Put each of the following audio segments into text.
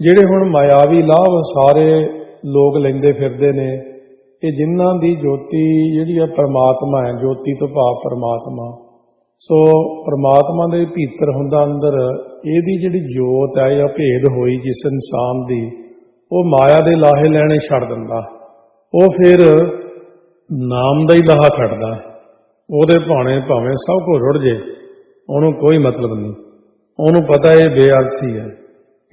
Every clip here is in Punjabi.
ਜਿਹੜੇ ਹੁਣ ਮਾਇਆਵੀ ਲਾਭ ਸਾਰੇ ਲੋਕ ਲੈਂਦੇ ਫਿਰਦੇ ਨੇ, ਇਹ ਜਿਨ੍ਹਾਂ ਦੀ ਜੋਤੀ ਜਿਹੜੀ ਆ ਪਰਮਾਤਮਾ ਹੈ, ਜੋਤੀ ਤੋਂ ਭਾਵ ਪਰਮਾਤਮਾ। ਸੋ ਪਰਮਾਤਮਾ ਦੇ ਭੀਤਰ ਹੁੰਦਾ ਅੰਦਰ, ਇਹਦੀ ਜਿਹੜੀ ਜੋਤ ਹੈ ਜਾਂ ਭੇਦ ਹੋਈ ਜਿਸ ਇਨਸਾਨ ਦੀ, ਉਹ ਮਾਇਆ ਦੇ ਲਾਹੇ ਲੈਣੇ ਛੱਡ ਦਿੰਦਾ। ਉਹ ਫਿਰ ਨਾਮ ਦਾ ਹੀ ਲਾਹਾ ਛੱਡਦਾ ਉਹਦੇ ਭਾਣੇ ਭਾਵੇਂ ਸਭ ਕੁਝ ਰੁੜ ਜੇ, ਉਹਨੂੰ ਕੋਈ ਮਤਲਬ ਨਹੀਂ। ਉਹਨੂੰ ਪਤਾ ਇਹ ਬੇਅਰਥੀ ਹੈ।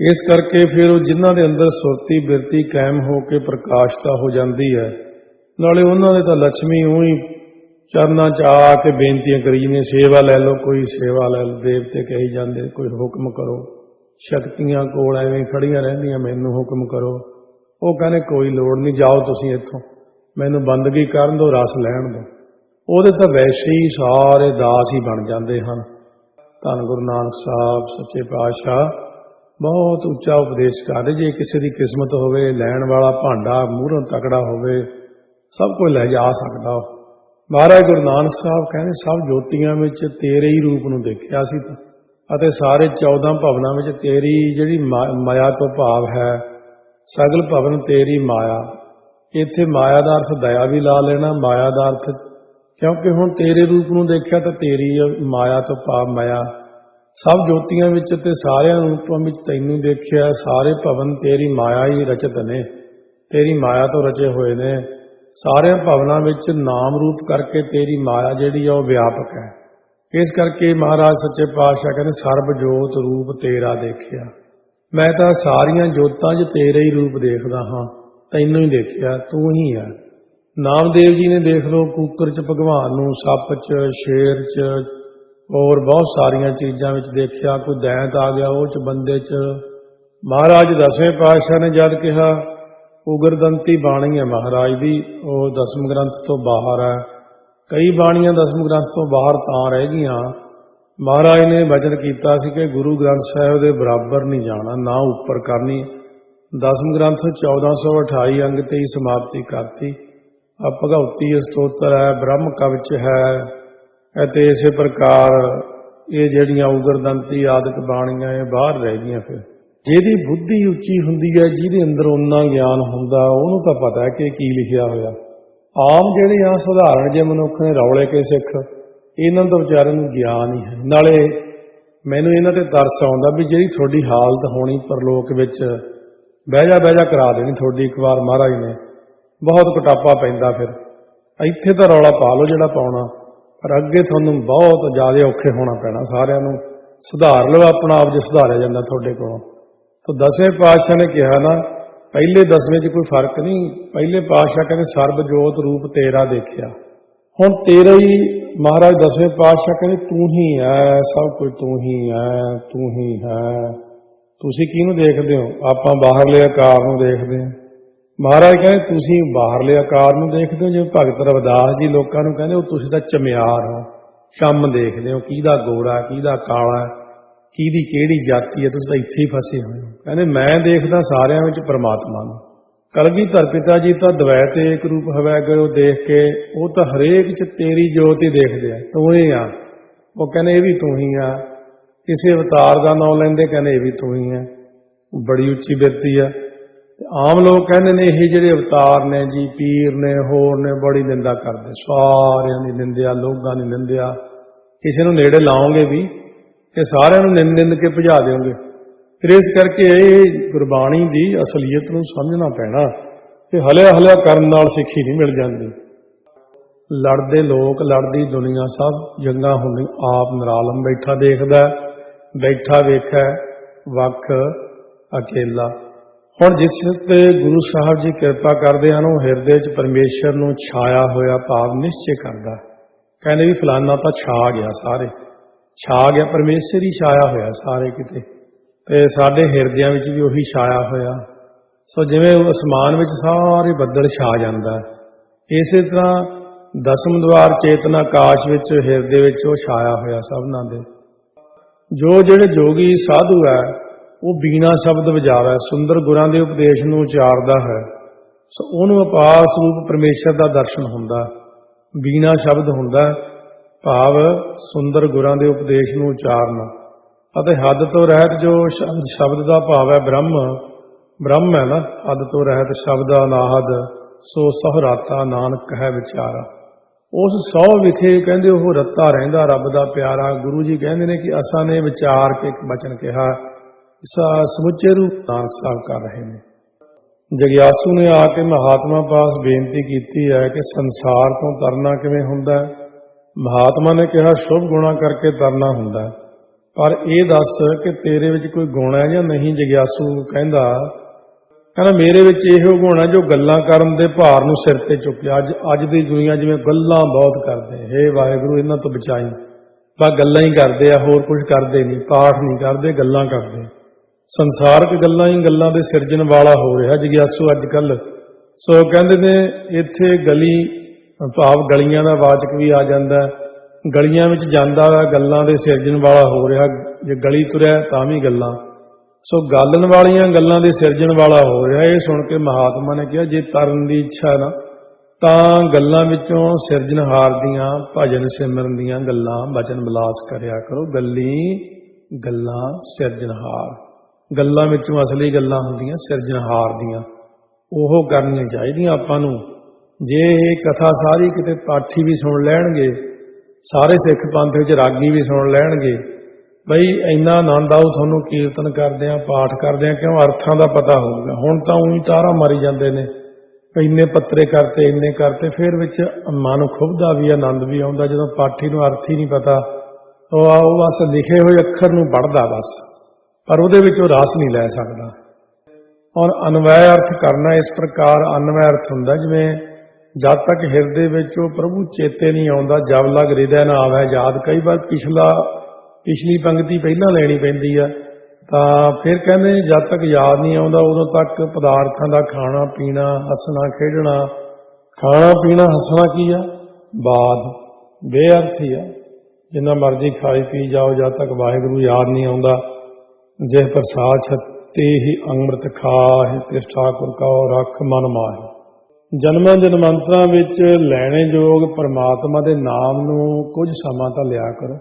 ਇਸ ਕਰਕੇ ਫਿਰ ਉਹ ਜਿਨ੍ਹਾਂ ਦੇ ਅੰਦਰ ਸੁਰਤੀ ਬਿਰਤੀ ਕਾਇਮ ਹੋ ਕੇ ਪ੍ਰਕਾਸ਼ਤਾ ਹੋ ਜਾਂਦੀ ਹੈ, ਨਾਲੇ ਉਹਨਾਂ ਦੇ ਤਾਂ ਲక్ష్ਮੀ ਉਹੀ ਚਰਨਾਂ ਚ ਆ ਕੇ ਬੇਨਤੀਆਂ ਕਰੀ ਜਿਵੇਂ ਸੇਵਾ ਲੈ ਲਓ, ਕੋਈ ਸੇਵਾ ਲੈ ਲਓ, ਦੇਵਤੇ ਕਹੀ ਜਾਂਦੇ, ਕੋਈ ਹੁਕਮ ਕਰੋ। ਸ਼ਕਤੀਆਂ ਕੋਲ ਐਵੇਂ ਖੜੀਆਂ ਰਹਿੰਦੀਆਂ, ਮੈਨੂੰ ਹੁਕਮ ਕਰੋ। ਉਹ ਕਹਿੰਦੇ, ਕੋਈ ਲੋੜ ਨਹੀਂ, ਜਾਓ ਤੁਸੀਂ ਇੱਥੋਂ। ਮੈਨੂੰ ਬੰਦਗੀ ਕਰਨ ਦਿਓ, ਰਸ ਲੈਣ ਦਿਓ। ਉਹਦੇ ਤਾਂ ਵੈਸੇ ਹੀ ਸਾਰੇ ਦਾਸ ਹੀ ਬਣ ਜਾਂਦੇ ਹਨ। ਧੰਨ ਗੁਰੂ ਨਾਨਕ ਸਾਹਿਬ, ਸੱਚੇ ਪਾਤਸ਼ਾਹ। ਬਹੁਤ ਉੱਚਾ ਉਪਦੇਸ਼ ਕਰਦੇ ਜੇ ਕਿਸੇ ਦੀ ਕਿਸਮਤ ਹੋਵੇ, ਲੈਣ ਵਾਲਾ ਭਾਂਡਾ, ਮੂਹਰੋਂ ਤਕੜਾ ਹੋਵੇ, ਸਭ ਕੁਝ ਲੈ ਜਾ ਸਕਦਾ ਉਹ। ਮਹਾਰਾਜ ਗੁਰੂ ਨਾਨਕ ਸਾਹਿਬ ਕਹਿੰਦੇ, ਸਭ ਜੋਤੀਆਂ ਵਿੱਚ ਤੇਰੇ ਹੀ ਰੂਪ ਨੂੰ ਦੇਖਿਆ ਸੀ ਅਤੇ ਸਾਰੇ 14 ਭਵਨਾਂ ਵਿੱਚ ਤੇਰੀ ਜਿਹੜੀ ਮਾ- ਮਾਇਆ ਤੋਂ ਭਾਵ ਹੈ, ਸਗਲ ਭਵਨ ਤੇਰੀ ਮਾਇਆ। ਇੱਥੇ ਮਾਇਆ ਦਾ ਅਰਥ ਦਇਆ ਵੀ ਲਾ ਲੈਣਾ, ਮਾਇਆ ਦਾ ਅਰਥ, ਕਿਉਂਕਿ ਹੁਣ ਤੇਰੇ ਰੂਪ ਨੂੰ ਦੇਖਿਆ ਤਾਂ ਤੇਰੀ ਮਾਇਆ ਤੋਂ ਭਾਵ ਮਾਇਆ। ਸਭ ਜੋਤੀਆਂ ਵਿੱਚ ਤੇ ਸਾਰਿਆਂ ਰੂਪਾਂ ਵਿੱਚ ਤੈਨੂੰ ਦੇਖਿਆ, ਸਾਰੇ ਭਵਨ ਤੇਰੀ ਮਾਇਆ ਹੀ ਰਚਤ ਨੇ। ਤੇਰੀ ਮਾਇਆ ਤੋਂ ਰਚੇ ਹੋਏ ਨੇ। ਸਾਰਿਆਂ ਭਵਨਾਂ ਵਿੱਚ ਨਾਮ ਰੂਪ ਕਰਕੇ ਤੇਰੀ ਮਾਇਆ ਜਿਹੜੀ ਆ, ਉਹ ਵਿਆਪਕ ਹੈ। ਇਸ ਕਰਕੇ ਮਹਾਰਾਜ ਸੱਚੇ ਪਾਤਸ਼ਾਹ ਕਹਿੰਦੇ, ਸਰਬ ਜੋਤ ਰੂਪ ਤੇਰਾ ਦੇਖਿਆ। ਮੈਂ ਤਾਂ ਸਾਰੀਆਂ ਜੋਤਾਂ 'ਚ ਤੇਰੇ ਹੀ ਰੂਪ ਦੇਖਦਾ ਹਾਂ। ਤੈਨੂੰ ਹੀ ਦੇਖਿਆ, ਤੂੰ ਹੀ ਹੈ। ਨਾਮਦੇਵ ਜੀ ਨੇ ਦੇਖ ਲਓ, ਕੂਕਰ 'ਚ ਭਗਵਾਨ ਨੂੰ, ਸੱਪ 'ਚ, ਸ਼ੇਰ 'ਚ ਹੋਰ ਬਹੁਤ ਸਾਰੀਆਂ ਚੀਜ਼ਾਂ ਵਿੱਚ ਦੇਖਿਆ, ਕੋਈ ਦੈਂਤ ਆ ਗਿਆ, ਉਹ 'ਚ ਬੰਦੇ 'ਚ ਮਹਾਰਾਜ ਦਸਵੇਂ ਪਾਤਸ਼ਾਹ ਨੇ ਜਦ ਕਿਹਾ, ਉਗਰਦੰਤੀ ਬਾਣੀ ਹੈ ਮਹਾਰਾਜ ਦੀ ਉਹ ਦਸਮ ਗ੍ਰੰਥ ਤੋਂ ਬਾਹਰ ਹੈ। ਕਈ ਬਾਣੀਆਂ ਦਸਮ ਗ੍ਰੰਥ ਤੋਂ ਬਾਹਰ ਤਾਂ ਰਹਿ ਗਈਆਂ। ਮਹਾਰਾਜ ਨੇ ਵਚਨ ਕੀਤਾ ਸੀ ਕਿ ਗੁਰੂ ਗ੍ਰੰਥ ਸਾਹਿਬ ਦੇ ਬਰਾਬਰ ਨਹੀਂ ਜਾਣਾ, ਨਾ ਉੱਪਰ ਕਰਨੀ। ਦਸਮ ਗ੍ਰੰਥ 1428 ਅੰਗ ਤੇ ਹੀ ਸਮਾਪਤੀ ਕਰਤੀ। ਆ ਸਤੋਤਰ ਹੈ, ਬ੍ਰਹਮ ਕਵਚ ਹੈ। ਅਤੇ ਇਸੇ ਪ੍ਰਕਾਰ ਇਹ ਜਿਹੜੀਆਂ ਉਗਰਦੰਤੀ ਆਦਿਕ ਬਾਣੀਆਂ ਇਹ ਬਾਹਰ ਰਹਿ ਗਈਆਂ ਫਿਰ। ਜਿਹਦੀ ਬੁੱਧੀ ਉੱਚੀ ਹੁੰਦੀ ਹੈ, ਜਿਹਦੇ ਅੰਦਰ ਉਹਨਾਂ ਗਿਆਨ ਹੁੰਦਾ, ਉਹਨੂੰ ਤਾਂ ਪਤਾ ਕਿ ਕੀ ਲਿਖਿਆ ਹੋਇਆ। ਆਮ ਜਿਹੜੇ ਆ ਸਧਾਰਨ ਜੇ ਮਨੁੱਖ ਨੇ ਰੌਲੇ ਕੇ ਸਿੱਖ, ਇਹਨਾਂ ਤੋਂ ਵਿਚਾਰਿਆਂ ਨੂੰ ਗਿਆਨ ਹੀ ਹੈ। ਨਾਲੇ ਮੈਨੂੰ ਇਹਨਾਂ ਤੇ ਤਰਸ ਆਉਂਦਾ ਵੀ ਜਿਹੜੀ ਤੁਹਾਡੀ ਹਾਲਤ ਹੋਣੀ ਪਰਲੋਕ ਵਿੱਚ, ਬਹਿ ਜਾ ਬਹਿ ਜਾ ਕਰਾ ਦੇਣੀ ਤੁਹਾਡੀ ਇੱਕ ਵਾਰ ਮਹਾਰਾਜ ਨੇ। ਬਹੁਤ ਕਟਾਪਾ ਪੈਂਦਾ ਫਿਰ। ਇੱਥੇ ਤਾਂ ਰੌਲਾ ਪਾ ਲਓ ਜਿਹੜਾ ਪਾਉਣਾ। ਪਰ ਅੱਗੇ ਤੁਹਾਨੂੰ ਬਹੁਤ ਜ਼ਿਆਦਾ ਔਖੇ ਹੋਣਾ ਪੈਣਾ, ਸਾਰਿਆਂ ਨੂੰ ਸੁਧਾਰ ਲਓ, ਆਪਣਾ ਆਪ ਜੇ ਸੁਧਾਰਿਆ ਜਾਂਦਾ ਤੁਹਾਡੇ ਕੋਲੋਂ। ਤਾਂ ਦਸਵੇਂ ਪਾਤਸ਼ਾਹ ਨੇ ਕਿਹਾ ਨਾ, ਪਹਿਲੇ ਦਸਵੇਂ 'ਚ ਕੋਈ ਫ਼ਰਕ ਨਹੀਂ, ਪਹਿਲੇ ਪਾਤਸ਼ਾਹ ਕਹਿੰਦੇ ਸਰਬ ਜੋਤ ਰੂਪ ਤੇਰਾ ਦੇਖਿਆ। ਹੁਣ ਤੇਰਾ ਹੀ, ਮਹਾਰਾਜ ਦਸਵੇਂ ਪਾਤਸ਼ਾਹ ਕਹਿੰਦੇ ਤੂੰ ਹੀ ਹੈ ਸਭ ਕੁਝ ਤੂੰ ਹੀ ਹੈ ਤੂੰ ਹੀ ਹੈ। ਤੁਸੀਂ ਕਿਹਨੂੰ ਦੇਖਦੇ ਹੋ? ਆਪਾਂ ਬਾਹਰਲੇ ਆਕਾਰ ਨੂੰ ਦੇਖਦੇ ਹਾਂ। ਮਹਾਰਾਜ ਕਹਿੰਦੇ, ਤੁਸੀਂ ਬਾਹਰਲੇ ਆਕਾਰ ਨੂੰ ਦੇਖਦੇ ਹੋ, ਜਿਵੇਂ ਭਗਤ ਰਵਿਦਾਸ ਜੀ ਲੋਕਾਂ ਨੂੰ ਕਹਿੰਦੇ, ਉਹ ਤੁਸੀਂ ਤਾਂ ਚਮਿਆਰ ਹੋ। ਕੰਮ ਦੇਖਦੇ ਹੋ, ਕਿਹਦਾ ਗੋਰਾ ਕਿਹਦਾ ਕਾਲਾ ਕਿਹਦੀ ਕਿਹੜੀ ਜਾਤੀ ਹੈ, ਤੁਸੀਂ ਤਾਂ ਇੱਥੇ ਹੀ ਫਸੇ ਹੋਏ ਹੋ। ਕਹਿੰਦੇ, ਮੈਂ ਦੇਖਦਾ ਸਾਰਿਆਂ ਵਿੱਚ ਪ੍ਰਮਾਤਮਾ ਨੂੰ। ਕਲਗੀਧਰ ਪਿਤਾ ਜੀ ਤਾਂ ਦਵੈਤ ਏਕ ਰੂਪ ਹਵੈ ਗਏ ਦੇਖ ਕੇ, ਉਹ ਤਾਂ ਹਰੇਕ ਚ ਤੇਰੀ ਜੋਤ ਹੀ ਦੇਖਦੇ ਆ। ਤੂੰ ਹੀ ਆ। ਉਹ ਕਹਿੰਦੇ, ਇਹ ਵੀ ਤੂੰ ਹੀ ਆ। ਕਿਸੇ ਅਵਤਾਰ ਦਾ ਨਾਮ ਲੈਂਦੇ, ਕਹਿੰਦੇ, ਇਹ ਵੀ ਤੂੰ ਹੀ ਆ। ਬੜੀ ਉੱਚੀ ਬਿਰਤੀ ਆ। ਆਮ ਲੋਕ ਕਹਿੰਦੇ ਨੇ ਇਹ ਜਿਹੜੇ ਅਵਤਾਰ ਨੇ ਜੀ, ਪੀਰ ਨੇ, ਹੋਰ ਨੇ, ਬੜੀ ਨਿੰਦਾ ਕਰਦੇ। ਸਾਰਿਆਂ ਦੀ ਨਿੰਦਿਆ, ਲੋਕਾਂ ਦੀ ਨਿੰਦਿਆ। ਕਿਸੇ ਨੂੰ ਨੇੜੇ ਲਾਓਗੇ ਵੀ ਤੇ ਸਾਰਿਆਂ ਨੂੰ ਨਿੰਦ ਨਿੰਦ ਕੇ ਭਜਾ ਦਿਓਗੇ। ਫਿਰ ਇਸ ਕਰਕੇ ਇਹ ਗੁਰਬਾਣੀ ਦੀ ਅਸਲੀਅਤ ਨੂੰ ਸਮਝਣਾ ਪੈਣਾ। ਕਿ ਹਲਿਆ ਹਲਿਆ ਕਰਨ ਨਾਲ ਸਿੱਖੀ ਨਹੀਂ ਮਿਲ ਜਾਂਦੀ। ਲੜਦੇ ਲੋਕ, ਲੜਦੀ ਦੁਨੀਆ ਸਭ ਜੰਗਾਂ ਹੁੰਦੀ। ਆਪ ਨਿਰਾਲਮ ਬੈਠਾ ਦੇਖਦਾ, ਬੈਠਾ ਵੇਖੈ, ਵੱਖ ਅਕੇਲਾ। ਹੁਣ ਜਿਸ ਤੇ ਗੁਰੂ ਸਾਹਿਬ ਜੀ ਕਿਰਪਾ ਕਰਦੇ ਹਨ, ਉਹ ਹਿਰਦੇ 'ਚ ਪਰਮੇਸ਼ਰ ਨੂੰ ਛਾਇਆ ਹੋਇਆ ਭਾਵ ਨਿਸ਼ਚੈ ਕਰਦਾ। ਕਹਿੰਦੇ ਵੀ ਫਲਾਨਾ ਤਾਂ ਛਾ ਗਿਆ ਸਾਰੇ। ਛਾ ਗਿਆ, ਪਰਮੇਸ਼ਰ ਹੀ ਛਾਇਆ ਹੋਇਆ ਸਾਰੇ ਕਿਤੇ। ਤੇ ਸਾਡੇ ਹਿਰਦਿਆਂ ਵਿੱਚ ਵੀ ਉਹੀ ਛਾਇਆ ਹੋਇਆ। ਸੋ ਜਿਵੇਂ ਅਸਮਾਨ ਵਿੱਚ ਸਾਰੇ ਬੱਦਲ ਛਾ ਜਾਂਦਾ। ਇਸੇ ਤਰ੍ਹਾਂ ਦਸਮ ਦਵਾਰ ਚੇਤਨਾ ਆਕਾਸ਼ ਵਿੱਚ ਹਿਰਦੇ ਵਿੱਚ ਉਹ ਛਾਇਆ ਹੋਇਆ ਸਭਨਾਂ ਦੇ। ਜੋ ਜਿਹੜੇ ਜੋਗੀ ਸਾਧੂ ਹੈ ਉਹ ਬੀਣਾ ਸ਼ਬਦ ਵਜਾਵੇ, ਸੁੰਦਰ ਗੁਰਾਂ ਦੇ ਉਪਦੇਸ਼ ਨੂੰ ਉਚਾਰਦਾ ਹੈ, ਸੋ ਉਹਨੂੰ ਅਪਾਸ ਰੂਪ ਪਰਮੇਸ਼ਰ ਦਾ ਦਰਸ਼ਨ ਹੁੰਦਾ, ਬੀਣਾ ਸ਼ਬਦ ਹੁੰਦਾ, ਭਾਵ ਸੁੰਦਰ ਗੁਰਾਂ ਦੇ ਉਪਦੇਸ਼ ਨੂੰ ਉਚਾਰਨ। ਅਤੇ ਹੱਦ ਤੋਂ ਰਹਿਤ ਜੋ ਸ਼ਬਦ ਦਾ ਭਾਵ ਹੈ ਬ੍ਰਹਮ ਬ੍ਰਹਮ ਹੈ ਨਾ, ਹੱਦ ਤੋਂ ਰਹਿਤ ਸ਼ਬਦ ਅਨਾਹਦ, ਸੋ ਸਹਰਾਤਾ ਨਾਨਕ ਹੈ ਵਿਚਾਰਾ। ਉਸ ਸੌ ਵਿਖੇ ਕਹਿੰਦੇ ਉਹ ਰੱਤਾ ਰਹਿੰਦਾ, ਰੱਬ ਦਾ ਪਿਆਰਾ, ਗੁਰੂ ਜੀ ਕਹਿੰਦੇ ਨੇ ਕਿ ਅਸਾਂ ਨੇ ਵਿਚਾਰ ਕੇ ਇੱਕ ਬਚਨ ਕਿਹਾ ਇਸ ਸਮੁੱਚੇ ਰੂਪ ਨਾਨਕ ਸਾਹਿਬ ਕਰ ਰਹੇ ਨੇ। ਜਗਿਆਸੂ ਨੇ ਆ ਕੇ ਮਹਾਤਮਾ ਪਾਸ ਬੇਨਤੀ ਕੀਤੀ ਹੈ ਕਿ ਸੰਸਾਰ ਤੋਂ ਤਰਨਾ ਕਿਵੇਂ ਹੁੰਦਾ ਹੈ? ਮਹਾਤਮਾ ਨੇ ਕਿਹਾ, ਸ਼ੁਭ ਗੁਣਾ ਕਰਕੇ ਤਰਨਾ ਹੁੰਦਾ ਪਰ ਇਹ ਦੱਸ ਕਿ ਤੇਰੇ ਵਿੱਚ ਕੋਈ ਗੁਣ ਹੈ ਜਾਂ ਨਹੀਂ? ਜਗਿਆਸੂ ਕਹਿੰਦਾ ਕਹਿੰਦਾ, ਮੇਰੇ ਵਿੱਚ ਇਹੋ ਗੁਣ ਹੈ ਜੋ ਗੱਲਾਂ ਕਰਨ ਦੇ ਭਾਰ ਨੂੰ ਸਿਰ ਤੇ ਚੁੱਕਿਆ ਅੱਜ ਅੱਜ ਦੀ ਦੁਨੀਆ ਜਿਵੇਂ ਗੱਲਾਂ ਬਹੁਤ ਕਰਦੇ। ਹੇ ਵਾਹਿਗੁਰੂ, ਇਹਨਾਂ ਤੋਂ ਬਚਾਈ। ਬਾ ਗੱਲਾਂ ਹੀ ਕਰਦੇ ਆ, ਹੋਰ ਕੁਝ ਕਰਦੇ ਨਹੀਂ, ਪਾਠ ਨਹੀਂ ਕਰਦੇ, ਗੱਲਾਂ ਕਰਦੇ। ਸੰਸਾਰਕ ਗੱਲਾਂ ਹੀ ਗੱਲਾਂ ਦੇ ਸਿਰਜਣ ਵਾਲਾ ਹੋ ਰਿਹਾ ਜਗਿਆਸੂ ਅੱਜ ਕੱਲ ਸੋ ਕਹਿੰਦੇ ਨੇ, ਇੱਥੇ ਗਲੀ, ਭਾਵ ਗਲੀਆਂ ਦਾ ਵਾਚਕ ਵੀ ਆ ਜਾਂਦਾ ਗਲੀਆਂ ਵਿੱਚ ਜਾਂਦਾ ਗੱਲਾਂ ਦੇ ਸਿਰਜਣ ਵਾਲਾ ਹੋ ਰਿਹਾ। ਜੇ ਗਲੀ ਤੁਰਿਆ ਤਾਂ ਵੀ ਗੱਲਾਂ। ਸੋ ਗਾਲਣ ਵਾਲੀਆਂ ਗੱਲਾਂ ਦੇ ਸਿਰਜਣ ਵਾਲਾ ਹੋ ਰਿਹਾ। ਇਹ ਸੁਣ ਕੇ ਮਹਾਤਮਾ ਨੇ ਕਿਹਾ, ਜੇ ਤਰਨ ਦੀ ਇੱਛਾ ਨਾ, ਤਾਂ ਗੱਲਾਂ ਵਿੱਚੋਂ ਸਿਰਜਣਹਾਰ ਦੀਆਂ ਭਜਨ ਸਿਮਰਨ ਦੀਆਂ ਗੱਲਾਂ ਬਚਨ ਬਲਾਸ ਕਰਿਆ ਕਰੋ। ਗੱਲੀ, ਗੱਲਾਂ ਸਿਰਜਣਹਾਰ। ਗੱਲਾਂ ਵਿੱਚੋਂ ਅਸਲੀ ਗੱਲਾਂ ਹੁੰਦੀਆਂ, ਸਿਰਜਣਹਾਰ ਦੀਆਂ। ਉਹ ਕਰਨੀਆਂ ਚਾਹੀਦੀਆਂ ਆਪਾਂ ਨੂੰ। ਜੇ ਇਹ ਕਥਾ ਸਾਰੀ ਕਿਤੇ ਪਾਠੀ ਵੀ ਸੁਣ ਲੈਣਗੇ, ਸਾਰੇ ਸਿੱਖ ਪੰਥ ਵਿੱਚ ਰਾਗੀ ਵੀ ਸੁਣ ਲੈਣਗੇ, ਬਈ ਇੰਨਾ ਆਨੰਦ ਆਉ ਤੁਹਾਨੂੰ ਕੀਰਤਨ ਕਰਦੇ ਆ ਪਾਠ ਕਰਦੇ ਆ ਕਿਉਂ ਅਰਥਾਂ ਦਾ ਪਤਾ ਹੋਊਗਾ। ਹੁਣ ਤਾਂ ਉਹੀ ਤਾਰਾ ਮਾਰੀ ਜਾਂਦੇ ਨੇ। ਇੰਨੇ ਪੱਤਰੇ ਕਰਤੇ, ਇੰਨੇ ਕਰਤੇ, ਫਿਰ ਵਿੱਚ ਮਨ ਖੁਬਦਾ ਵੀ, ਆਨੰਦ ਵੀ ਆਉਂਦਾ ਜਦੋਂ ਪਾਠੀ ਨੂੰ ਅਰਥ ਹੀ ਨਹੀਂ ਪਤਾ। ਉਹ ਆ, ਉਹ ਬਸ ਲਿਖੇ ਹੋਏ ਅੱਖਰ ਨੂੰ ਪੜ੍ਹਦਾ ਬਸ। ਪਰ ਉਹਦੇ ਵਿੱਚ ਉਹ ਰਾਸ ਨਹੀਂ ਲੈ ਸਕਦਾ। ਔਰ ਅਨਵੈ ਅਰਥ ਕਰਨਾ ਇਸ ਪ੍ਰਕਾਰ ਅਨਵੈ ਅਰਥ ਹੁੰਦਾ, ਜਿਵੇਂ ਜਦ ਤੱਕ ਹਿਰਦੇ ਵਿੱਚ ਉਹ ਪ੍ਰਭੂ ਚੇਤੇ ਨਹੀਂ ਆਉਂਦਾ, ਜਬ ਲਗ ਹਿਰਦੈ ਨਾ ਆਵੇ ਯਾਦ ਕਈ ਵਾਰ ਪਿਛਲਾ, ਪਿਛਲੀ ਪੰਕਤੀ ਪਹਿਲਾਂ ਲੈਣੀ ਪੈਂਦੀ ਆ, ਤਾਂ ਫਿਰ ਕਹਿੰਦੇ ਜਦ ਤੱਕ ਯਾਦ ਨਹੀਂ ਆਉਂਦਾ, ਉਦੋਂ ਤੱਕ ਪਦਾਰਥਾਂ ਦਾ ਖਾਣਾ, ਪੀਣਾ, ਹੱਸਣਾ, ਖੇਡਣਾ, ਖਾਣਾ, ਪੀਣਾ, ਹੱਸਣਾ ਕੀ ਆ? ਬਾਦ। ਬੇਅਰਥ ਹੀ ਆ। ਜਿੰਨਾ ਮਰਜ਼ੀ ਖਾਈ ਪੀ ਜਾਓ, ਜਦ ਤੱਕ ਵਾਹਿਗੁਰੂ ਯਾਦ ਨਹੀਂ ਆਉਂਦਾ। ਜਿਹ ਪ੍ਰਸਾਦ ਛਤੇ ਹੀ ਅੰਮ੍ਰਿਤ ਖਾਹਿ ਤਿਸ ਠਾਕੁਰ ਕਉ ਰਖ ਮਨ ਮਾਹਿ। ਜਨਮਾਂ ਜਨਮਾਂਤਰਾਂ ਵਿੱਚ ਲੈਣੇ ਯੋਗ ਪਰਮਾਤਮਾ ਦੇ ਨਾਮ ਨੂੰ ਕੁਝ ਸਮਾਂ ਤਾਂ ਲਿਆ ਕਰੋ।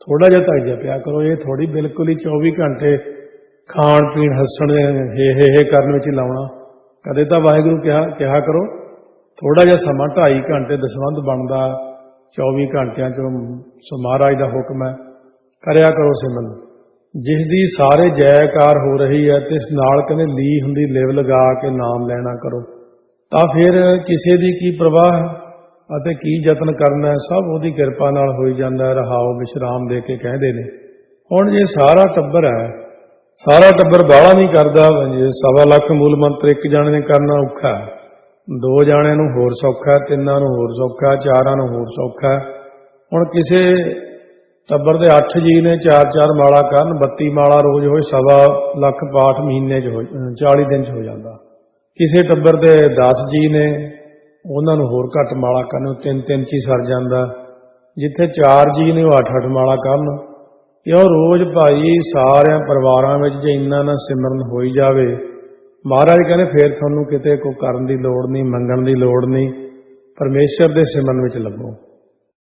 ਥੋੜਾ ਜਿਹਾ ਤਾਂ ਪਿਆ ਕਰੋ, ਇਹ ਥੋੜੀ ਬਿਲਕੁਲ ਹੀ 24 ਘੰਟੇ ਖਾਣ, ਪੀਣ, ਹੱਸਣ, ਹੇ ਹੇ ਹੇ ਕਰਨ ਵਿੱਚ ਹੀ ਲਾਉਣਾ। ਕਦੇ ਤਾਂ ਵਾਹਿਗੁਰੂ ਕਿਹਾ ਕਿਹਾ ਕਰੋ ਥੋੜਾ ਜਿਹਾ ਸਮਾਂ 2.5 ਘੰਟੇ ਦਸਵੰਧ ਬਣਦਾ 24 ਘੰਟਿਆਂ ਚੋਂ ਸੋ ਮਹਾਰਾਜ ਦਾ ਹੁਕਮ ਹੈ। ਕਰਿਆ ਕਰੋ ਸਿਮਰਨ। ਜਿਸ ਦੀ ਸਾਰੇ ਜੈਕਾਰ ਹੋ ਰਹੀ ਹੈ ਤੇ ਇਸ ਨਾਲ ਕਹਿੰਦੇ ਲੀ ਹੁੰਦੀ ਲਿਵ ਲਗਾ ਕੇ ਨਾਮ ਲੈਣਾ ਕਰੋ। ਤਾਂ ਫਿਰ ਕਿਸੇ ਦੀ ਕੀ ਪ੍ਰਵਾਹ ਹੈ ਅਤੇ ਕੀ ਯਤਨ ਕਰਨਾ ਸਭ ਉਹਦੀ ਕਿਰਪਾ ਨਾਲ ਹੋਈ ਜਾਂਦਾ ਹੈ, ਰਹਾਓ ਵਿਸ਼ਰਾਮ ਦੇ ਕੇ ਕਹਿੰਦੇ ਨੇ। ਹੁਣ ਜੇ ਸਾਰਾ ਟੱਬਰ ਹੈ, ਸਾਰਾ ਟੱਬਰ ਬਾਹਲਾ ਨਹੀਂ ਕਰਦਾ, ਜੇ ਸਵਾ ਲੱਖ ਮੂਲ ਮੰਤਰ ਇੱਕ ਜਾਣੇ ਨੇ ਕਰਨਾ ਔਖਾ ਦੋ ਜਾਣਿਆਂ ਨੂੰ ਹੋਰ ਸੌਖਾ ਤਿੰਨਾਂ ਨੂੰ ਹੋਰ ਸੌਖਾ ਚਾਰਾਂ ਨੂੰ ਹੋਰ ਸੌਖਾ ਹੁਣ ਕਿਸੇ ਟੱਬਰ ਦੇ 8 ਜੀ ਨੇ ਚਾਰ ਚਾਰ ਮਾਲਾ ਕਰਨ 32 ਮਾਲਾ ਰੋਜ਼ ਹੋਏ ਸਵਾ ਲੱਖ ਪਾਠ ਮਹੀਨੇ 'ਚ ਹੋ 40 ਦਿਨ 'ਚ ਹੋ ਜਾਂਦਾ। ਕਿਸੇ ਟੱਬਰ ਦੇ 10 ਜੀ ਨੇ ਉਹਨਾਂ ਨੂੰ ਹੋਰ ਘੱਟ ਮਾਲਾ ਕਰਨ, ਤਿੰਨ ਤਿੰਨ 'ਚ ਹੀ ਸਰ ਜਾਂਦਾ। ਜਿੱਥੇ ਚਾਰ ਜੀ ਨੇ ਉਹ 8-8 ਮਾਲਾ ਕਰਨ, ਕਿਉਂ ਰੋਜ਼ ਭਾਈ ਸਾਰਿਆਂ ਪਰਿਵਾਰਾਂ ਵਿੱਚ ਜੇ ਇੰਨਾ ਨਾ ਸਿਮਰਨ ਹੋਈ ਜਾਵੇ, ਮਹਾਰਾਜ ਕਹਿੰਦੇ ਫੇਰ ਤੁਹਾਨੂੰ ਕਿਤੇ ਕੋ ਕਰਨ ਦੀ ਲੋੜ ਨਹੀਂ, ਮੰਗਣ ਦੀ ਲੋੜ ਨਹੀਂ, ਪਰਮੇਸ਼ਰ ਦੇ ਸਿਮਰਨ ਵਿੱਚ ਲੱਗੋ।